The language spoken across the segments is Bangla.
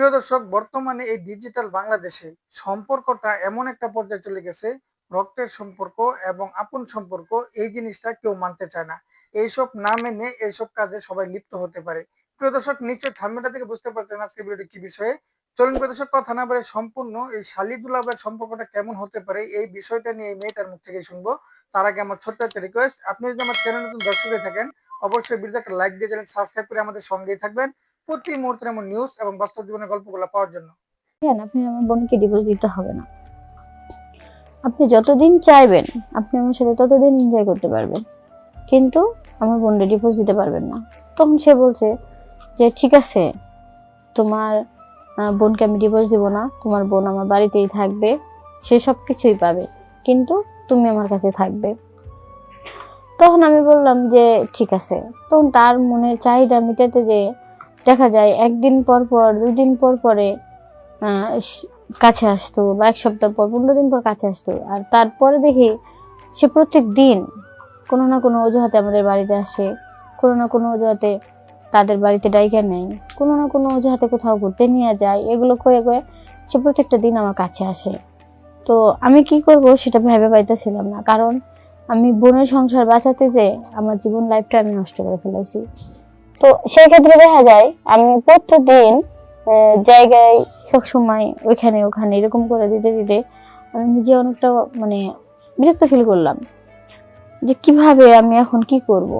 প্রিয় দর্শক, বর্তমানে এই ডিজিটাল বাংলাদেশে সম্পর্কটা এমন একটা পর্যায়ে চলে গেছে, রক্তের সম্পর্ক এবং আপন সম্পর্ক, এই জিনিসটা কেউ মানতে চায় না। এইসব না মেনে এইসব কাজে সবাই লিপ্ত হতে পারে। প্রিয় দর্শক, নিশ্চয়ই থাম্বেলটা থেকে বুঝতে পারছেন আজকে ভিডিওটি কি বিষয়ে। চলুন প্রিয় দর্শক, কথা না বলে সম্পূর্ণ এই শালি দুলাবের সম্পর্কটা কেমন হতে পারে, এই বিষয়টা নিয়ে এই মেয়েটার মুখ থেকে শুনব। তার আগে আমার ছোট্ট একটা রিকোয়েস্ট আপনি যদি আমার চ্যানেল নতুন দর্শক থাকেন, অবশ্যই ভিডিওটা একটা লাইক দিয়ে চ্যানেল সাবস্ক্রাইব করে আমাদের সঙ্গেই থাকবেন। প্রতি মুহূর্তের এমন নিউজ এবং বাস্তব জীবনের গল্পগুলো পাওয়ার জন্য। আপনি আমার বোনকে ডিভোর্স দিতে হবে না। আপনি যতদিন চাইবেন, আপনি আমার সাথে ততদিন এনজয় করতে পারবেন। কিন্তু আমার বোনকে ডিভোর্স দিতে পারবেন না। তখন সে বলছে যে, ঠিক আছে, তোমার বোনকে আমি ডিভোর্স দিব না। তোমার বোন আমার বাড়িতেই থাকবে। সে সব কিছুই পাবে। কিন্তু তুমি আমার কাছে থাকবে। তখন আমি বললাম যে, ঠিক আছে। তখন তার মনের চাহিদা মেটাতে যে দেখা যায় একদিন পর পর, দুই দিন পর পরে কাছে আসতো বা এক সপ্তাহ পর, পনেরো দিন পর কাছে আসতো। আর তারপরে দেখি সে প্রত্যেক দিন কোনো না কোনো অজুহাতে আমাদের বাড়িতে আসে, কোনো না কোনো অজুহাতে তাদের বাড়িতে ডাইকা নেয়, কোনো না কোনো অজুহাতে কোথাও ঘুরতে নিয়ে যায়, এগুলো কয়ে কয়ে সে প্রত্যেকটা দিন আমার কাছে আসে। তো আমি কি করব সেটা ভেবে পাইতেছিলাম না, কারণ আমি বোনের সংসার বাঁচাতে যে আমার জীবন লাইফটা আমি নষ্ট করে ফেলেছি। তো সেই ক্ষেত্রে দেখা যায়, আমি প্রত্যেকদিন জায়গায় সবসময় ওইখানে ওখানে এরকম করে দিতে দিতে আমি নিজে অনেকটা মানে বিরক্ত ফিল করলাম। যে কীভাবে আমি এখন কি করব?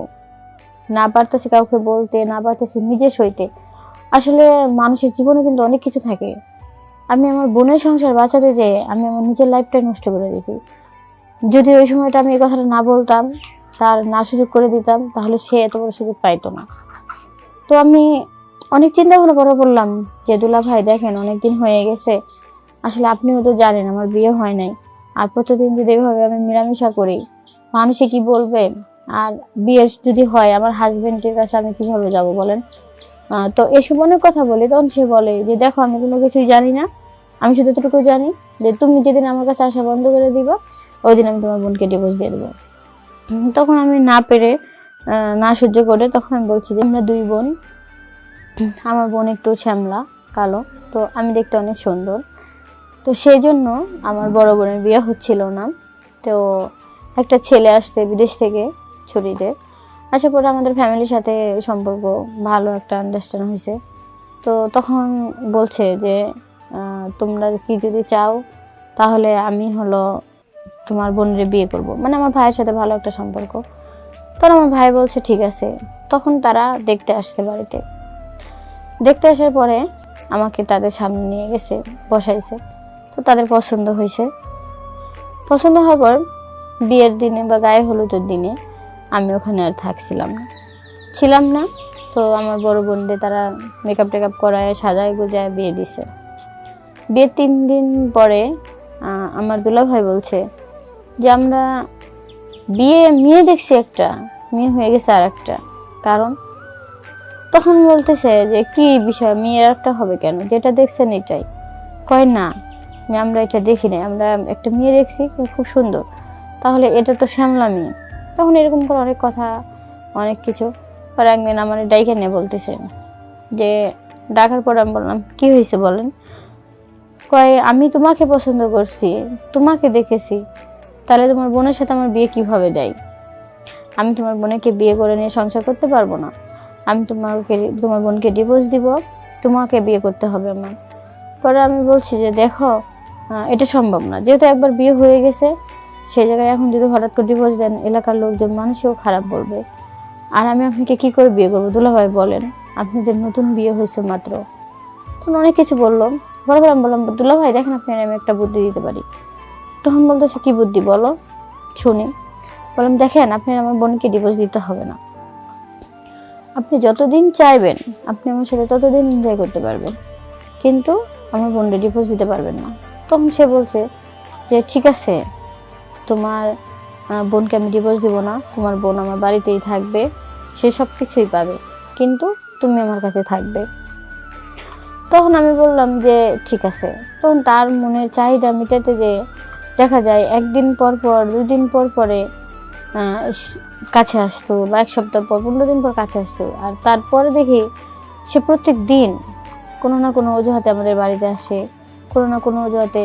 না পারতেছি কাউকে বলতে, না পারতেছি নিজে সইতে। আসলে মানুষের জীবনে কিন্তু অনেক কিছু থাকে। আমি আমার বোনের সংসার বাঁচাতে যে আমি আমার নিজের লাইফটাই নষ্ট করে দিয়েছি। যদি ওই সময়টা আমি এই কথাটা না বলতাম, তার না সুযোগ করে দিতাম, তাহলে সে এত বড় সুযোগ পাইতো না। তো আমি অনেক চিন্তা ভাবনা করে বললাম যে, দুলা ভাই, দেখেন অনেকদিন হয়ে গেছে। আসলে আপনিও তো জানেন আমার বিয়ে হয় নাই। আর প্রতিদিন যদি এভাবে আমি মিলামিশা করি, মানুষে কি বলবে? আর বিয়ে যদি হয়, আমার হাজবেন্ডের কাছে আমি কীভাবে যাব বলেন? তো এসব অনেক কথা বলি, তখন সে বলে যে, দেখো, আমি কোনো কিছুই জানি না। আমি শুধু এতটুকু জানি যে, তুমি যেদিন আমার কাছে আসা বন্ধ করে দিবা, ওই দিন আমি তোমার বোনকে ডিভোর্স দিয়ে দেবো। তখন আমি না পেরে না সহ্য করে, তখন আমি বলছি যে, আমরা দুই বোন। আমার বোন একটু শ্যামলা, কালো। তো আমি দেখতে অনেক সুন্দর। তো সেই জন্য আমার বড় বোনের বিয়ে হচ্ছিল না। তো একটা ছেলে আসছে বিদেশ থেকে ছুটিতে। আসার পরে আমাদের ফ্যামিলির সাথে সম্পর্ক ভালো একটা আন্ডারস্ট্যান্ড হয়েছে। তো তখন বলছে যে তোমরা কি যদি চাও, তাহলে আমি হলো তোমার বোনের বিয়ে করব। মানে আমার ভাইয়ের সাথে ভালো একটা সম্পর্ক। তখন আমার ভাই বলছে, ঠিক আছে। তখন তারা দেখতে আসছে বাড়িতে। দেখতে আসার পরে আমাকে তাদের সামনে নিয়ে গেছে, বসাইছে। তো তাদের পছন্দ হয়েছে। পছন্দ হওয়ার পর বিয়ের দিনে বা গায়ে হলুদের দিনে আমি ওখানে আর থাকছিলাম না। ছিলাম না, তো আমার বড় বোনদের তারা মেকআপ টেকআপ করায়, সাজায় গুজায় বিয়ে দিছে। বিয়ের তিন দিন পরে আমার দুলা ভাই বলছে যে, আমরা বিয়ে মেয়ে দেখছি একটা, মেয়ে হয়ে গেছে আর একটা কারণ তখন বলতেছে যে কি বিষয়, মেয়ের একটা হবে কেন? যেটা দেখছেন এটাই। কয় না আমরা এটা দেখি নাই, আমরা একটা মেয়ে দেখছি, খুব সুন্দর। তাহলে এটা তো শ্যামলা মেয়ে। তখন এরকম করে অনেক কথা, অনেক কিছু। পরে একদিন আমার ডাইকে নিয়ে বলতেছে যে, ডাকার পর আমি বললাম, কি হয়েছে বলেন? কয়, আমি তোমাকে পছন্দ করছি, তোমাকে দেখেছি। তাহলে তোমার বোনের সাথে আমার বিয়ে কীভাবে দেয়? আমি তোমার বোনকে বিয়ে করে নিয়ে সংসার করতে পারব না। আমি তোমাকে, তোমার বোনকে ডিভোর্স দিব। তোমাকে বিয়ে করতে হবে আমার। পরে আমি বলছি যে, দেখো এটা সম্ভব না। যেহেতু একবার বিয়ে হয়ে গেছে, সেই জায়গায় এখন যদি হঠাৎ করে ডিভোর্স দেন, এলাকার লোকজন, মানুষও খারাপ বলবে। আর আমি আপনাকে কি করে বিয়ে করব? দুলাভাই বলেন, আপনাদের নতুন বিয়ে হয়েছে মাত্র। তখন অনেক কিছু বলল বরাবর আমি বললাম, দুলাভাই, দেখেন আপনি আমি একটা বুদ্ধি দিতে পারি। তখন বলতেছে, কি বুদ্ধি বলো? শুনি। বললাম, দেখেন আপনি আমার বোনকে ডিভোর্স দিতে হবে না। আপনি যতদিন চাইবেন, আপনি আমার সাথে ততদিন এনজয় করতে পারবেন। কিন্তু আমার বোনকে ডিভোর্স দিতে পারবেন না। তখন সে বলছে যে, ঠিক আছে, তোমার বোনকে আমি ডিভোর্স দিব না। তোমার বোন আমার বাড়িতেই থাকবে। সে সব কিছুই পাবে। কিন্তু তুমি আমার কাছে থাকবে। তখন আমি বললাম যে, ঠিক আছে। তখন তার মনের চাহিদা মেটাতে যে দেখা যায় একদিন পর পর দুই দিন পর পরে কাছে আসতো বা এক সপ্তাহ পর, পনেরো দিন পর কাছে আসতো। আর তারপরে দেখি সে প্রত্যেক দিন কোনো না কোনো অজুহাতে আমাদের বাড়িতে আসে, কোনো না কোনো অজুহাতে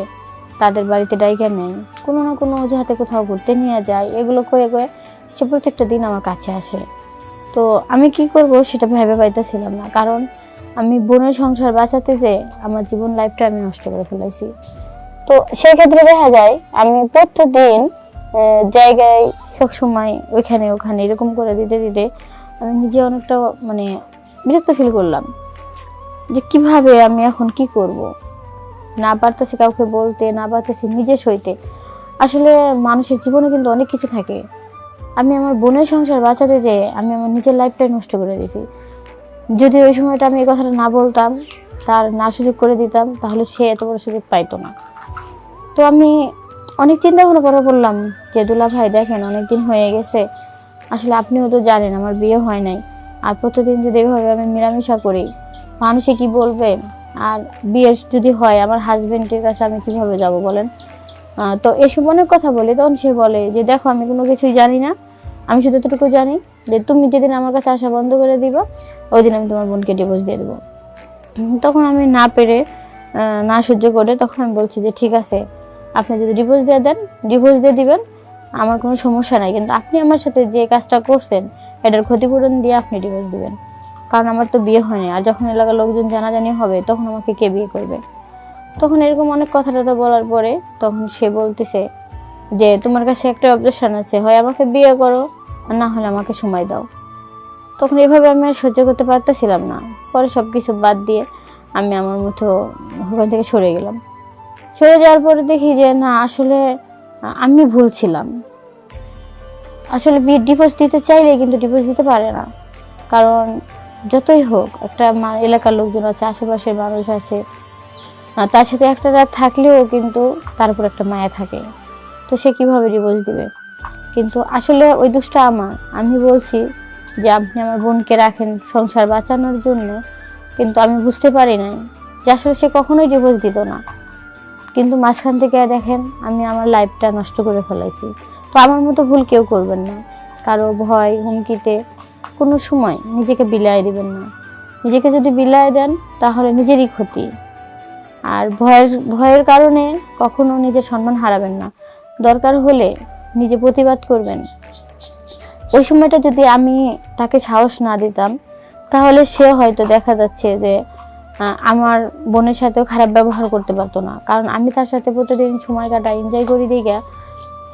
তাদের বাড়িতে ডাইকা নেয়, কোনো না কোনো অজুহাতে কোথাও ঘুরতে নিয়ে যায়, এগুলো করে করে সে প্রত্যেকটা দিন আমার কাছে আসে। তো আমি কি করব সেটা ভেবে পাইতেছিলাম না। কারণ আমি বোনের সংসার বাঁচাতে যে আমার জীবন লাইফটা আমি নষ্ট করে ফেলেছি তো সেই ক্ষেত্রে দেখা যায় আমি প্রত্যেকদিন জায়গায় সব সময় ওইখানে ওখানে এরকম করে দিতে দিতে আমি নিজে অনেকটা মানে বিরক্ত ফিল করলাম যে কীভাবে আমি এখন কি করব? না পারতেছি কাউকে বলতে, না পারতেছি নিজে সইতে। আসলে মানুষের জীবনে কিন্তু অনেক কিছু থাকে। আমি আমার বোনের সংসার বাঁচাতে যেয়ে আমি আমার নিজের লাইফটাই নষ্ট করে দিয়েছি। যদি ওই সময়টা আমি এই কথাটা না বলতাম, তার না সুযোগ করে দিতাম, তাহলে সে এত বড় সুযোগ পাইতো না। তো আমি অনেক চিন্তা ভাবনা করে বললাম যে, দুলা ভাই, দেখেন অনেক দিন হয়ে গেছে। আসলে আপনিও তো জানেন আমার বিয়ে হয় নাই। আর প্রতিদিন যদি এভাবে আমি মিলামিশা করি, মানুষে কি বলবে? আর বিয়ে যদি হয়, আমার হাজবেন্ডের কাছে আমি কীভাবে যাব বলেন? তো এসব অনেক কথা বলি। তখন সে বলে যে, দেখো, আমি কোনো কিছুই জানি না। আমি শুধু এতটুকু জানি যে, তুমি যেদিন আমার কাছে আসা বন্ধ করে দিবা ওই দিন আমি তোমার বোনকে ডিভোর্স দিয়ে দেবো। তখন আমি না পেরে না সহ্য করে তখন আমি বলছি যে, ঠিক আছে আপনি যদি ডিভোর্স দিয়ে দেন ডিভোর্স দিয়ে দিবেন, আমার কোনো সমস্যা নাই। কিন্তু আপনি আমার সাথে যে কাজটা করছেন, এটার ক্ষতিপূরণ দিয়ে আপনি ডিভোর্স দিবেন। কারণ আমার তো বিয়ে হয়নি। আর যখন এলাকার লোকজন জানাজানি হবে, তখন আমাকে কে বিয়ে করবে? তখন এরকম অনেক কথা টথা বলার পরে তখন সে বলতেছে যে, তোমার কাছে একটা অপারেশন আছে। হয় আমাকে বিয়ে করো, আর না হলে আমাকে সময় দাও। তখন এভাবে আমি আর সহ্য করতে পারতেছিলাম না। পরে সব কিছু বাদ দিয়ে আমি আমার মতো ওখান থেকে সরে গেলাম। সরে যাওয়ার পরে দেখি যে, না, আসলে আমি ভুল ছিলাম। আসলে বিয়ে ডিভোর্স দিতে চাইলে কিন্তু ডিভোর্স দিতে পারে না। কারণ যতই হোক, একটা এলাকার লোকজন আছে, আশেপাশের মানুষ আছে তার সাথে একটা রাত থাকলেও কিন্তু তার উপর একটা মায়া থাকে। তো সে কীভাবে ডিভোর্স দিবে? কিন্তু আসলে ওই দোষটা আমার। আমি বলছি যে, আপনি আমার বোনকে রাখেন সংসার বাঁচানোর জন্য, কিন্তু আমি বুঝতে পারি নাই যে, আসলে সে কখনোই ডিভোর্স দিত না। কিন্তু মাঝখান থেকে দেখেন আমি আমার লাইফটা নষ্ট করে ফেলাইছি। তো আমার মতো ভুল কেউ করবেন না। কারও ভয়, হুমকিতে কোনো সময় নিজেকে বিলায় দিবেন না। নিজেকে যদি বিলায় দেন, তাহলে নিজেরই ক্ষতি। আর ভয়ের ভয়ের কারণে কখনো নিজের সম্মান হারাবেন না। দরকার হলে নিজে প্রতিবাদ করবেন। ওই সময়টা যদি আমি তাকে সাহস না দিতাম, তাহলে সে হয়তো দেখা যাচ্ছে যে আমার বোনের সাথেও খারাপ ব্যবহার করতে পারতো না। কারণ আমি তার সাথে প্রতিদিন সময় কাটাই এনজয় করি দিকে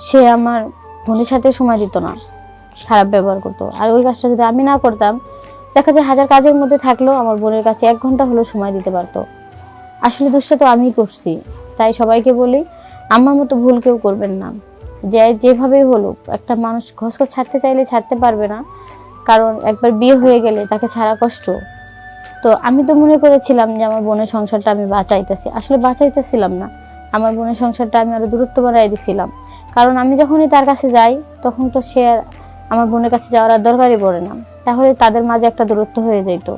সে আমার বোনের সাথে সময় দিত না, খারাপ ব্যবহার করতো। আর ওই কাজটা যদি আমি না করতাম, দেখা যায় হাজার কাজের মধ্যে থাকলেও আমার বোনের কাছে এক ঘণ্টা হলেও সময় দিতে পারতো। আসলে দোষটা তো আমিই করছি, তাই সবাইকে বলি, আমার মতো ভুল কেউ করবেন না। যে, যেভাবেই হলো একটা মানুষ ঘসঘস ছাড়তে চাইলে ছাড়তে পারবে না, কারণ একবার বিয়ে হয়ে গেলে তাকে ছাড়া কষ্ট। তো আমি তো মনে করেছিলাম যে আমার বোনের সংসারটা আমি বাঁচাইতেছি। আসলে বাঁচাইতেছিলাম না। আমার বোনের সংসারটা আমি আরও দূরত্ব বাড়াই দিছিলাম। কারণ আমি যখনই তার কাছে যাই, তখন তো সে আমার বোনের কাছে যাওয়ার আর দরকারই পড়ে না। তাহলে তাদের মাঝে একটা দূরত্ব হয়ে যেত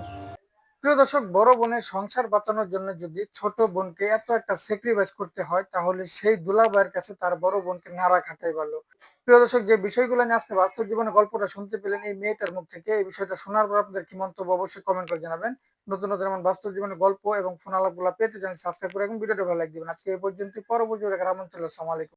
প্রিয় দর্শক, বড় বোনের সংসার বাঁচানোর জন্য যদি ছোট বোনকে এত একটা স্যাক্রিফাইস করতে হয়, তাহলে সেই দুলাভাইয়ের কাছে তার বড় বোনকে না রাখাটাই ভালো। প্রিয় দর্শক, যে বিষয়গুলো নিয়ে আজকে বাস্তব জীবনে গল্পটা শুনতে পেলেন, এই মেয়েটার মুখ থেকে এই বিষয়টা শোনার পর আপনাদের কি মন্তব্য অবশ্যই কমেন্ট করে জানাবেন। নতুন নতুন এমন বাস্তব জীবনে গল্প এবং ফোন আলাপগুলো পেতে চান সাবস্ক্রাইব করে এবং ভিডিওটা ভালো দিবেন আজকে এই পর্যন্ত পরবর্তী দেখার আমন্ত্রণ। আলাইকুম।